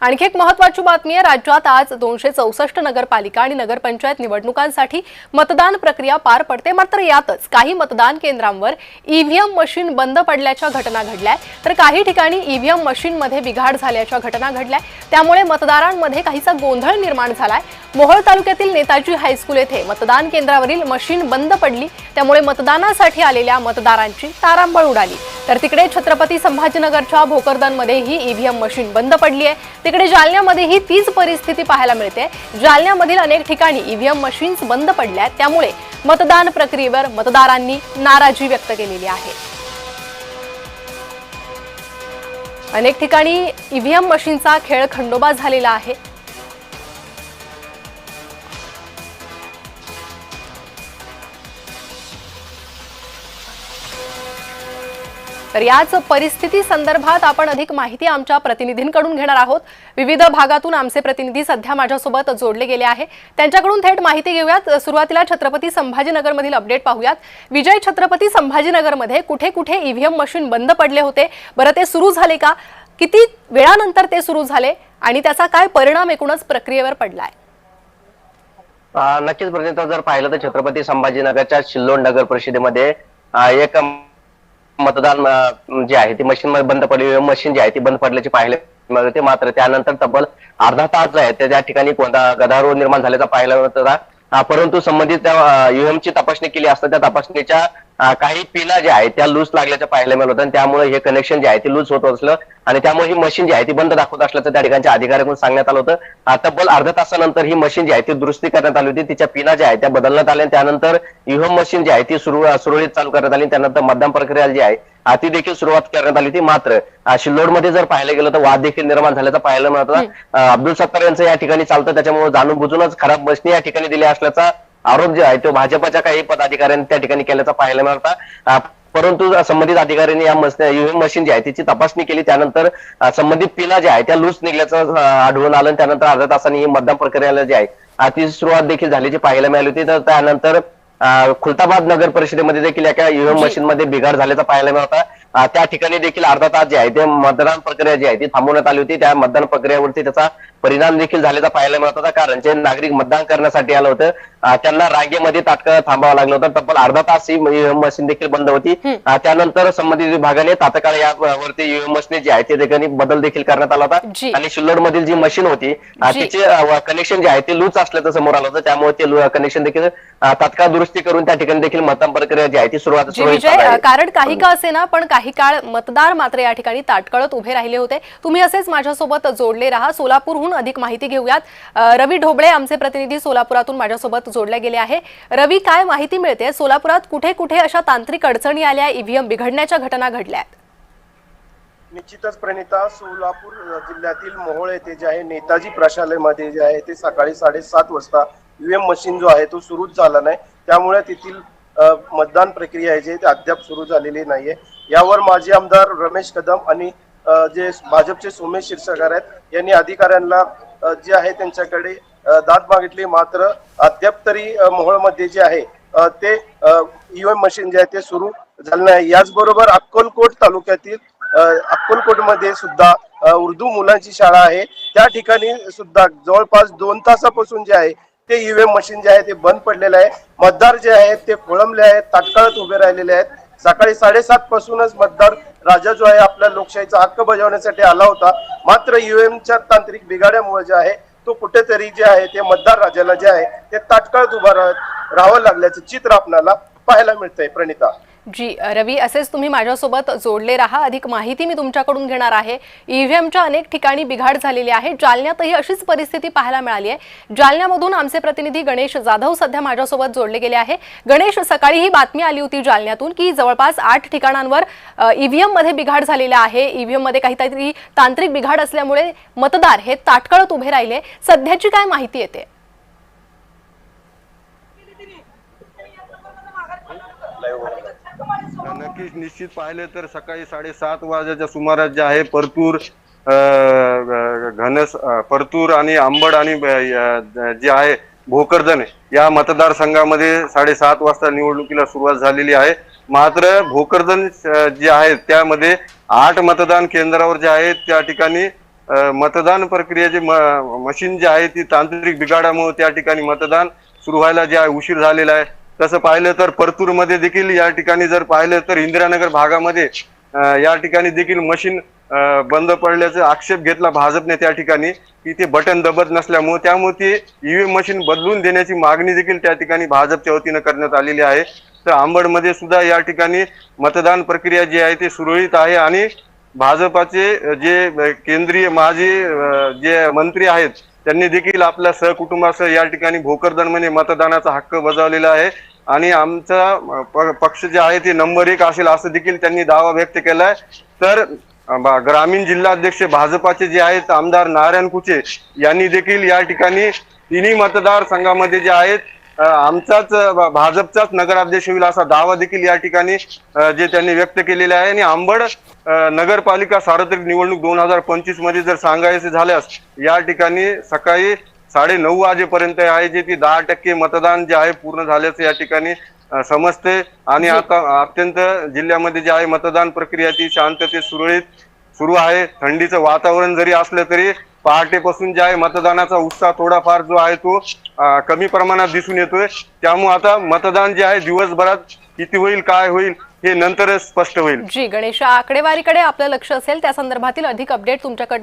आणखी एक महत्वाची बातमी आहे राज्यात आज दोनशे चौसष्ट नगरपालिका आणि नगरपंचायत निवडणुकांसाठी मतदान प्रक्रिया पार पडते. मात्र यातच काही मतदान केंद्रांवर ईव्हीएम मशीन बंद पडल्याच्या घटना घडल्या तर काही ठिकाणी ईव्हीएम मशीनमध्ये बिघाड झाल्याच्या घटना घडल्या त्यामुळे मतदारांमध्ये काहीसा गोंधळ निर्माण झालाय. मोहोळ तालुक्यातील नेताजी हायस्कूल येथे मतदान केंद्रावरील मशीन बंद पडली. त्यामुळे मतदानासाठी आलेल्या मतदारांची तारांबळ उडाली. तर तिकडे छत्रपती संभाजीनगरच्या भोकरदनमध्येही ईव्हीएम मशीन बंद पडली आहे. तिकडे जालन्यामध्येही तीच परिस्थिती पाहायला मिळते. जालन्यामधील अनेक ठिकाणी ईव्हीएम मशीन्स बंद पडल्या आहेत. त्यामुळे मतदान प्रक्रियेवर मतदारांनी नाराजी व्यक्त केलेली आहे. अनेक ठिकाणी ईव्हीएम मशीनचा खेळ खंडोबा झालेला आहे. तर याच परिस्थिती संदर्भात आपण अधिक माहिती आमच्या प्रतिनिधींकडून घेणार आहोत. विविध भागातून आमचे प्रतिनिधी सध्या माझ्यासोबत जोडले गेले आहे. त्यांच्याकडून थेट माहिती घेऊयात. सुरुवातीला छत्रपती संभाजीनगरमधील अपडेट पाहूयात. विजय छत्रपती संभाजीनगरमध्ये कुठे कुठे ईव्हीएम मशीन बंद पडले होते? बरं ते सुरू झाले का? किती वेळानंतर ते सुरू झाले? आणि त्याचा काय परिणाम एकूणच प्रक्रियेवर पडलाय? नक्कीच जर पाहिलं तर छत्रपती संभाजीनगरच्या शिल्लोड नगर परिषदेमध्ये एक मतदान जे आहे ती मशीन बंद पडली मशीन जी आहे ती बंद पडल्याची पाहिले मिळत होते. मात्र त्यानंतर तब्बल अर्धा तास जो आहे त्या ठिकाणी कोणता गदारोळ निर्माण झाल्याचा पाहायला मिळत होता परंतु संबंधित युएम UM ची तपासणी केली असता त्या तपासणीच्या काही पिना ज्या आहेत त्या लूज लागल्याचं पाहायला मिळत होतं आणि त्यामुळे हे कनेक्शन जे आहे ते लूज होत असलं आणि त्यामुळे ही मशीन जी आहे ती बंद दाखवत असल्याचं त्या ठिकाणच्या अधिकाऱ्यांकडून सांगण्यात आलं होतं. तब्बल अर्ध्या तासानंतर ही मशीन जी आहे ती दुरुस्ती करण्यात आली होती. तिच्या पिना ज्या आहेत त्या बदलण्यात आल्या त्यानंतर युएम मशीन जी आहे ती सुरू सुरळीत चालू करण्यात आली त्यानंतर मतदान प्रक्रिया जी आहे ती देखील सुरुवात करण्यात आली होती. मात्र शिल्लोडमध्ये जर पाहायला गेलं तर वाद देखील निर्माण झाल्याचं पाहायला मिळत होता. अब्दुल सत्तार यांचं या ठिकाणी चालतं त्याच्यामुळे जाणून बुजूनच खराब मशीन या ठिकाणी दिल्या असल्याचा आरोप जो आहे तो भाजपच्या काही पदाधिकाऱ्यांनी त्या ठिकाणी केल्याचा पाहायला मिळत परंतु संबंधित अधिकाऱ्यांनी या युएम मशीन जी आहे तिची तपासणी केली त्यानंतर संबंधित पिना ज्या आहे त्या लूज निघल्याचं आढळून आलं त्यानंतर अर्ध्या तासांनी ही मतदान प्रक्रियेला जी आहे ती सुरुवात देखील झाल्याची पाहायला मिळाली होती. तर त्यानंतर खुलताबाद नगर परिषदेमध्ये देखील एका ईव्हीएम. मशीन मध्ये बिघाड झाल्याचा पाहायला मिळत त्या ठिकाणी देखील अर्धा तास जे आहे ते मतदान प्रक्रिया जी आहे ती थांबवण्यात आली होती. त्या मतदान प्रक्रियेवरती त्याचा परिणाम देखील झाल्याचा पाहायला मिळत होता कारण जे नागरिक मतदान करण्यासाठी आलं होतं त्यांना रांगेमध्ये तात्काळ थांबावं लागलं होतं. तब्बल अर्धा तास ही मशीन देखील बंद होती. त्यानंतर संबंधित विभागाने तात्काळ यावरती मशीन जी आहे ते ठिकाणी बदल देखील करण्यात आला. होता. आणि शिल्लोड मधील जी मशीन होती. तिचे कनेक्शन जे आहे ते लूज असल्याचं समोर आलं होतं. त्यामुळे ते कनेक्शन देखील तात्काळ दुरुस्ती करून त्या ठिकाणी देखील मतदान प्रक्रिया जी आहे ती सुरुवात कारण काही का असे ना पण काही काळ मतदार मात्र या ठिकाणी ताटकळत उभे राहिले होते. तुम्ही असेच माझ्यासोबत जोडले राहा. सोलापूरहून अधिक माहिती घेऊयात. रवी ढोबळे आमचे प्रतिनिधी सोलापुरातून माझ्यासोबत जोडले गेले आहे. रवी काय माहिती मिळते? सोलापुरात कुठे कुठे अशा तांत्रिक अडचणी आल्या ईव्हीएम बिघडण्याच्या घटना घडल्या आहेत. निश्चितच प्रणिता सोलापूर जिल्ह्यातील मोहोळ येथे जे आहे नेताजी प्रशालयमध्ये जे आहे ते सकाळी साडेसात वाजता ईव्हीएम मशीन जो आहे तो सुरूच झाला नाही. त्यामुळे तेथील मतदान प्रक्रिया आहे जे अद्याप सुरू झालेली नाहीये. यावर माजी आमदार रमेश कदम आणि जे भाजपचे सोमेश शिरसागर आहेत यांनी अधिकाऱ्यांना जे आहे त्यांच्याकडे दाद मागितली मात्र अद्याप तरी मोहोळमध्ये जे आहे ते ईव्हीएम मशीन जे आहे ते सुरू झालं नाही. याचबरोबर अक्कलकोट तालुक्यातील अक्कलकोट अक्कलकोटमध्ये सुद्धा उर्दू मुलांची शाळा आहे. त्या ठिकाणी सुद्धा जवळपास दोन तासापासून जे आहे ते ईव्हीएम मशीन जे आहे ते बंद पडलेलं आहे. मतदार जे आहेत ते खोळंबले आहेत ताटकाळत उभे राहिलेले आहेत. सकाळी साडेसात पासूनच मतदार राजा जो आहे आपल्या लोकशाहीचा हक्क बजावण्यासाठी आला होता. मात्र ईव्हीएमच्या तांत्रिक बिघाड्यामुळे जे आहे तो कुठेतरी जे आहे ते मतदार राजाला जे आहे ते तात्काळ उभा राहावं लागल्याचं चित्र आपल्याला पाहायला मिळतंय प्रणिता. जी रवी असेच तुम्ही माझ्यासोबत जोडले राहा. अधिक माहिती मी तुमच्याकडून घेणार आहे. ईव्हीएमच्या अनेक ठिकाणी बिघाड झालेली आहे. जालन्यातही अशीच परिस्थिती पाहायला मिळाली आहे. जालन्यामधून आमचे प्रतिनिधी गणेश जाधव सध्या माझ्यासोबत जोडले गेले आहे. गणेश सकाळी ही बातमी आली होती जालन्यातून की जवळपास आठ ठिकाणांवर ईव्हीएममध्ये बिघाड झालेला आहे. ईव्हीएममध्ये काहीतरी तांत्रिक बिघाड असल्यामुळे मतदार हे ताटकळत उभे राहिले. सध्याची काय माहिती येते? नक्कीच निश्चित पाहिले तर सकाळी साडेसात वाजेच्या सुमारास जे आहे परतूर घनस परतूर आणि आंबड आणि जे आहे भोकरदन या मतदारसंघामध्ये साडेसात वाजता निवडणुकीला सुरुवात झालेली आहे. मात्र भोकरदन जे आहे त्यामध्ये आठ मतदान केंद्रावर जे आहे त्या ठिकाणी मतदान प्रक्रियेचे म- मशीन जे आहे ती तांत्रिक बिघाडामुळे त्या ठिकाणी मतदान सुरू व्हायला जे आहे उशीर झालेला आहे. तसं पाहिलं तर परतूरमध्ये देखील या ठिकाणी जर पाहिलं तर इंदिरानगर भागामध्ये या ठिकाणी देखील मशीन बंद पडल्याचा आक्षेप घेतला भाजपने त्या ठिकाणी. की ते बटन दबत नसल्यामुळे त्यामुळे ते ईव्हीएम मशीन बदलून देण्याची मागणी देखील त्या ठिकाणी भाजपच्या वतीनं करण्यात आलेली आहे. तर आंबडमध्ये सुद्धा या ठिकाणी मतदान प्रक्रिया जी आहे ती सुरळीत आहे आणि भाजपाचे जे केंद्रीय माजी जे मंत्री आहेत त्यांनी देखील आपल्या सहकुटुंबासह या ठिकाणी भोकरदनमध्ये म्हणजे मतदानाचा हक्क बजावलेला आहे. आणि आमचा प- पक्ष जे आहे ते नंबर एक असेल असं देखील त्यांनी दावा व्यक्त केलाय. तर बा- ग्रामीण जिल्हाध्यक्ष भाजपाचे जे आहेत आमदार नारायण कुचे यांनी देखील या ठिकाणी तिन्ही मतदारसंघामध्ये जे आहेत आमचाच भाजपचाच नगराध्यक्ष होईल असा दावा देखील या ठिकाणी जे त्यांनी व्यक्त केलेला आहे. आणि आंबड नगरपालिका सार्वत्रिक निवडणूक दोन हजार पंचवीसमध्ये जर सांगायचे झाल्यास या ठिकाणी सकाळी साडे नऊ वाजेपर्यंत आहे जे ती दहा टक्के मतदान जे आहे पूर्ण झाल्याचं या ठिकाणी समजते. आणि आता अत्यंत जिल्ह्यामध्ये जे आहे मतदान प्रक्रिया ती शांततेत सुरळीत सुरू आहे. थंडीचं वातावरण जरी असलं तरी पहाटेपासून जे आहे मतदानाचा उत्साह थोडाफार जो आहे तो कमी प्रमाणात दिसून येतोय. त्यामुळे आता मतदान जे आहे दिवसभरात किती होईल काय होईल हे नंतरच स्पष्ट होईल. जी गणेश आकडेवारीकडे आपलं लक्ष असेल त्या संदर्भातील अधिक अपडेट तुमच्याकडे